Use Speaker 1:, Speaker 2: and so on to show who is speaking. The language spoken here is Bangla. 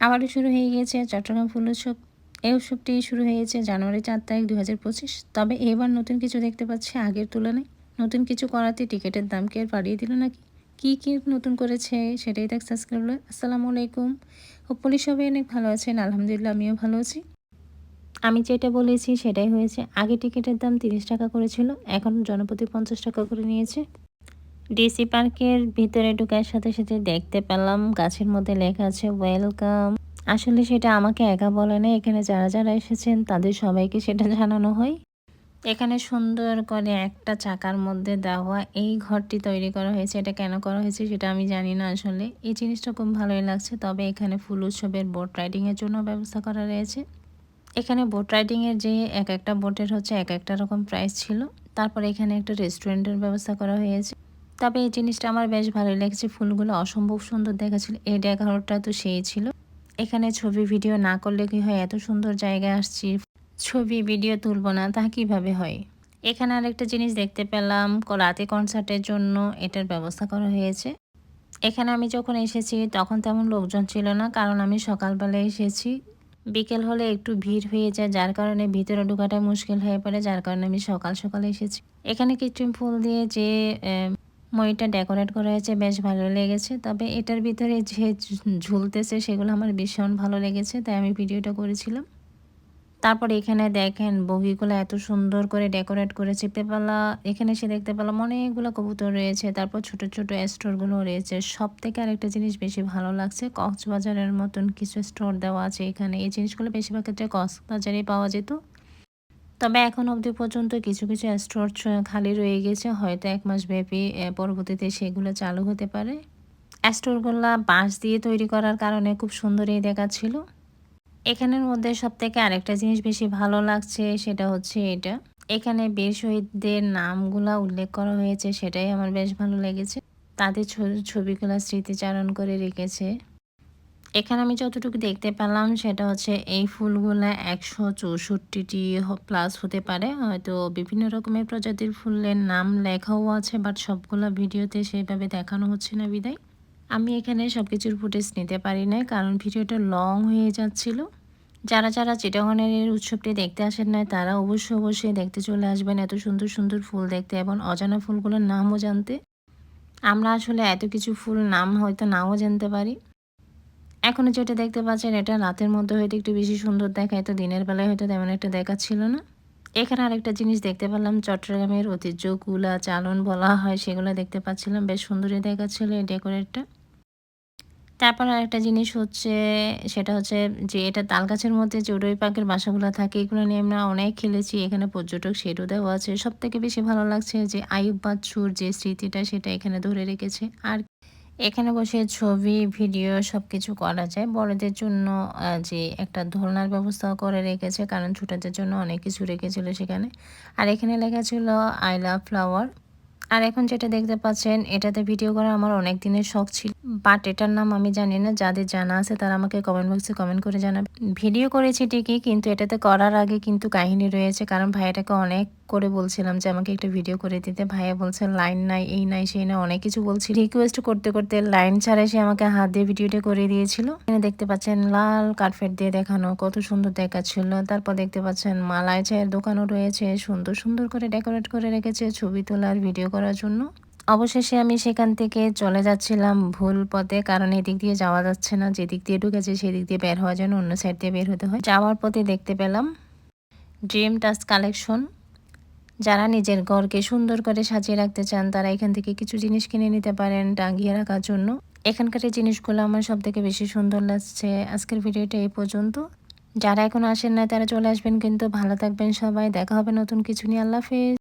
Speaker 1: আবারও শুরু হয়ে গিয়েছে চট্টগ্রাম ফুল উৎসব। এই উৎসবটি শুরু হয়েছে জানুয়ারি চার তারিখ দু হাজার পঁচিশ। তবে এবার নতুন কিছু দেখতে পাচ্ছি আগের তুলনায়। নতুন কিছু করাতে টিকিটের দাম কি আর বাড়িয়ে দিল নাকি? কী কী নতুন করেছে সেটাই দেখ সাবস্ক্রাইব আসসালামু আলাইকুম। হোপলি সবাই অনেক ভালো আছেন। আলহামদুলিল্লাহ, আমিও ভালো আছি। আমি যেটা বলেছি সেটাই হয়েছে। আগে টিকিটের দাম তিরিশ টাকা করেছিল, এখন জনপ্রতি পঞ্চাশ টাকা করে নিয়েছে। ডিসি পার্কের ভিতরে ঢুকার সাথে সাথে দেখতে পেলাম, গাছের মধ্যে লেখা আছে ওয়েলকাম। আসলে সেটা আমাকে একা বলে না, এখানে যারা যারা এসেছেন তাদের সবাইকে সেটা জানানো হয়। এখানে সুন্দর করে একটা চাকার মধ্যে দেওয়া এই ঘরটি তৈরি করা হয়েছে। এটা কেন করা হয়েছে সেটা আমি জানি না আসলে। এই জিনিসটা খুব ভালোই লাগছে। তবে এখানে ফুল উৎসবের বোট রাইডিংয়ের জন্য ব্যবস্থা করা রয়েছে। এখানে বোট রাইডিংয়ের যে এক একটা বোটের হচ্ছে এক একটা রকম প্রাইস ছিল। তারপর এখানে একটা রেস্টুরেন্টের ব্যবস্থা করা হয়েছে। তবে এই জিনিসটা আমার বেশ ভালোই লেগেছে। ফুলগুলো অসম্ভব সুন্দর দেখাচ্ছিল। এই ডেকারটা তো সেই ছিল। এখানে ছবি ভিডিও না করলে কি হয়? এত সুন্দর জায়গায় আসছি। ছবি, ভিডিও তুলবো না, তা কীভাবে হয়? এখানে আরেকটা জিনিস দেখতে পেলাম রাতে কনসার্টের জন্য এটার ব্যবস্থা করা হয়েছে। এখানে আমি যখন এসেছি তখন তেমন লোকজন ছিল না, কারণ আমি সকালবেলা এসেছি। বিকেল হলে একটু ভিড় হয়ে যায়, যার কারণে ভিতরে ঢোকাটা মুশকিল হয়ে পড়ে, যার কারণে আমি সকাল সকালে এসেছি। এখানে কৃত্রিম ফুল দিয়ে যে ময়ূরটা ডেকোরেট করা হয়েছে বেশ ভালো লেগেছে। তবে এটার ভিতরে যে ঝুলতেছে সেগুলো আমার ভীষণ ভালো লেগেছে, তাই আমি ভিডিওটা করেছিলাম। তারপর এখানে দেখেন বগিগুলো এত সুন্দর করে ডেকোরেট করেছে। পেপালা এখানে এসে দেখতে পেলাম অনেকগুলো কবুতর রয়েছে, তারপর ছোট ছোট স্টোরগুলো রয়েছে। সব থেকে আরেকটা জিনিস বেশি ভালো লাগছে, কক্সবাজারের মতন কিছু স্টোর দেওয়া আছে এখানে। এই জিনিসগুলো বেশিরভাগ ক্ষেত্রে কক্সবাজারেই পাওয়া যেত। তবে এখন অবধি পর্যন্ত কিছু কিছু স্টোর খালি রয়ে গেছে। হয়তো এক মাস ব্যাপী পরবর্তীতে সেগুলো চালু হতে পারে। স্টোরগুলো বাঁশ দিয়ে তৈরি করার কারণে খুব সুন্দরই দেখাচ্ছিল। এখানের মধ্যে সব থেকে আরেকটা জিনিস বেশি ভালো লাগছে, সেটা হচ্ছে এটা। এখানে বীর শহীদদের নামগুলা উল্লেখ করা হয়েছে, সেটাই আমার বেশ ভালো লেগেছে। তাদের ছবিগুলো স্মৃতিচারণ করে রেখেছে। এখানে আমি যতটুকু দেখতে পেলাম সেটা হচ্ছে এই ফুলগুলো একশো চৌষট্টিটি প্লাস হতে পারে। হয়তো বিভিন্ন রকমের প্রজাতির ফুলের নাম লেখাও আছে বাট সবগুলো ভিডিওতে সেভাবে দেখানো হচ্ছে না বিদায়। আমি এখানে সব কিছুর ফুটেজ নিতে পারি না কারণ ভিডিওটা লং হয়ে যাচ্ছিল। যারা যারা চিটাগনের উৎসবটি দেখতে আসেন না তারা অবশ্যই অবশ্যই দেখতে চলে আসবেন এত সুন্দর সুন্দর ফুল দেখতে এবং অজানা ফুলগুলোর নামও জানতে। আমরা আসলে এত কিছু ফুল নাম হয়তো নাও জানতে পারি। এখন যেটা দেখতে পাচ্ছেন, এটা রাতের মধ্যে হয়তো একটু বেশি সুন্দর দেখায়, তো দিনের বেলায় হয়তো তেমন একটা দেখাচ্ছিল না। এখানে আরেকটা জিনিস দেখতে পেলাম, চট্টগ্রামের ঐতিহ্য, কুলা, চালন বলা হয়, সেগুলো দেখতে পাচ্ছিলাম, বেশ সুন্দরই দেখাচ্ছিল এই ডেকোরেটটা। তারপর আরেকটা জিনিস হচ্ছে, সেটা হচ্ছে যে এটা তাল গাছের মধ্যে যে উড়ই পাখির বাসাগুলো থাকে, এগুলো নিয়ে আমরা অনেক খেলেছি, এখানে পর্যটক সেটও দেওয়া আছে। সব থেকে বেশি ভালো লাগছে যে আয়ুব বাচ্চুর যে স্মৃতিটা, সেটা এখানে ধরে রেখেছে। আর এখানে বসে ছবি, ভিডিও সব কিছু করা যায়। বড়দের জন্য যে একটা ধরনার ব্যবস্থাও করে রেখেছে, কারণ ছোটদের জন্য অনেক কিছু রেখেছিল সেখানে। আর এখানে লেখা ছিল, আই লাভ ফ্লাওয়ার। আর এখন যেটা দেখতে পাচ্ছেন, এটাতে ভিডিও করা আমার অনেক দিনের শখ ছিল। বাট এটার নাম আমি জানি না, যাদের জানা আছে তারা আমাকে কমেন্ট বক্সে কমেন্ট করে জানাবে। ভিডিও করেছি ঠিকই, কিন্তু এটাতে করার আগে কিন্তু কাহিনী রয়েছে, কারণ ভাইয়াটাকে অনেক করে বলছিলাম যে আমাকে একটা ভিডিও করে দিতে। ভাইয়া বলছে, লাইন নাই, এই নাই, সেই নাই। অনেক কিছু বলছি রিকোয়েস্ট করতে করতে লাইন ছাড়াই সে আমাকে হাত দিয়ে ভিডিওটা করে দিয়েছিল। এখানে দেখতে পাচ্ছেন লাল কার্পেট দিয়ে দেখানো, কত সুন্দর দেখাচ্ছিল। তারপর দেখতে পাচ্ছেন মালায় চায়ের দোকানও রয়েছে, সুন্দর সুন্দর করে ডেকোরেট করে রেখেছে ছবি তোলার ভিডিও করার জন্য। অবশেষে আমি সেখান থেকে চলে যাচ্ছিলাম ভুল পথে, কারণ এদিক দিয়ে যাওয়া যাচ্ছে না। যেদিক দিয়ে ঢুকেছে সেদিক দিয়ে বের হওয়ার জন্য অন্য সাইড দিয়ে বের হতে হয়। যাওয়ার পথে দেখতে পেলাম ড্রিম টাচ কালেকশন যারা নিজের ঘরকে সুন্দর করে সাজিয়ে রাখতে চান, তারা এখান থেকে কিছু জিনিস কিনে নিতে পারেন টাঙিয়ে রাখার জন্য। এখানকার এই জিনিসগুলো আমার সব থেকে বেশি সুন্দর লাগছে। আজকের ভিডিওটা এই পর্যন্ত। যারা এখন আসেন না তারা চলে আসবেন। কিন্তু ভালো থাকবেন সবাই। দেখা হবে নতুন কিছু নিয়ে। আল্লাহ হাফেজ।